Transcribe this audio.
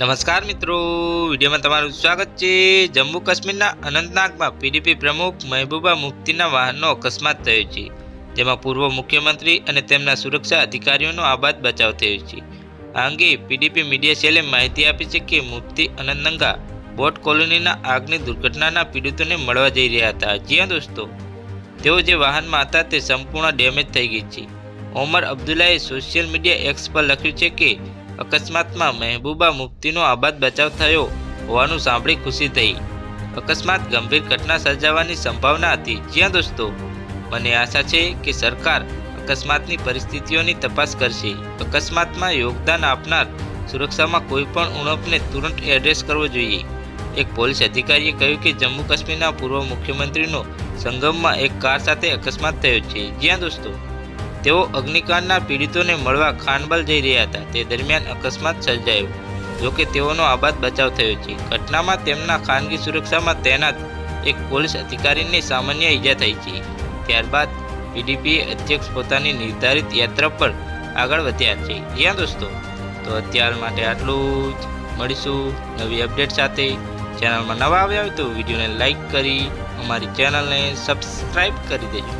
નમસ્કાર મિત્રો. વિડીયોમાં તમારું સ્વાગત છે. જમ્મુ કાશ્મીરના અનંતનાગમાં પીડીપી પ્રમુખ મહેબૂબા મુફ્તીના વાહનનો અકસ્માત થયો છે. જેમાં પૂર્વ મુખ્યમંત્રી અને તેમના સુરક્ષા અધિકારીઓનો આબાદ બચાવ થયો છે. આ અંગે પીડીપી મીડિયા સેલે માહિતી આપી છે કે મુફ્તી અનંતનગા બોટ કોલોનીના આગની દુર્ઘટનાના પીડિતોને મળવા જઈ રહ્યા હતા. જ્યાં દોસ્તો, તેઓ જે વાહનમાં હતા તે સંપૂર્ણ ડેમેજ થઈ ગઈ છે. ઓમર અબ્દુલ્લાએ સોશિયલ મીડિયા એક્સ પર લખ્યું છે કે અકસ્માતમાં મહેબૂબા મુફ્તીનો આબાદ બચાવ થયો હોવાનું સાંભળી ખુશી થઈ. અકસ્માત ગંભીર ઘટના સર્જાવાની સંભાવના હતી. જ્યાં દોસ્તો, મને આશા છે કે સરકાર અકસ્માતની પરિસ્થિતિઓની તપાસ કરશે. અકસ્માતમાં યોગદાન આપનાર સુરક્ષામાં કોઈ પણ ઉણપને તુરંત એડ્રેસ કરવો જોઈએ. એક પોલીસ અધિકારીએ કહ્યું કે જમ્મુ કાશ્મીરના પૂર્વ મુખ્યમંત્રીનો સંગમમાં એક કાર સાથે અકસ્માત થયો છે. જ્યાં દોસ્તો તેઓ અગ્નિકાંડના પીડિતોને મળવા ખાનબલ જઈ રહ્યા હતા. તે દરમિયાન અકસ્માત સર્જાયો જોકે તેઓનો આબાદ બચાવ થયો છે. ઘટનામાં તેમના ખાનગી સુરક્ષામાં તૈનાત એક પોલીસ અધિકારીને સામાન્ય ઈજા થઈ છે. ત્યારબાદ પીડીપીએ અધ્યક્ષ પોતાની નિર્ધારિત યાત્રા પર આગળ વધ્યા છે. જ્યાં દોસ્તો, તો અત્યાર માટે આટલું જ. મળીશું નવી અપડેટ સાથે. ચેનલમાં નવા આવ્યા હોય તો વિડીયોને લાઇક કરી, અમારી ચેનલને સબસ્ક્રાઈબ કરી દેજો.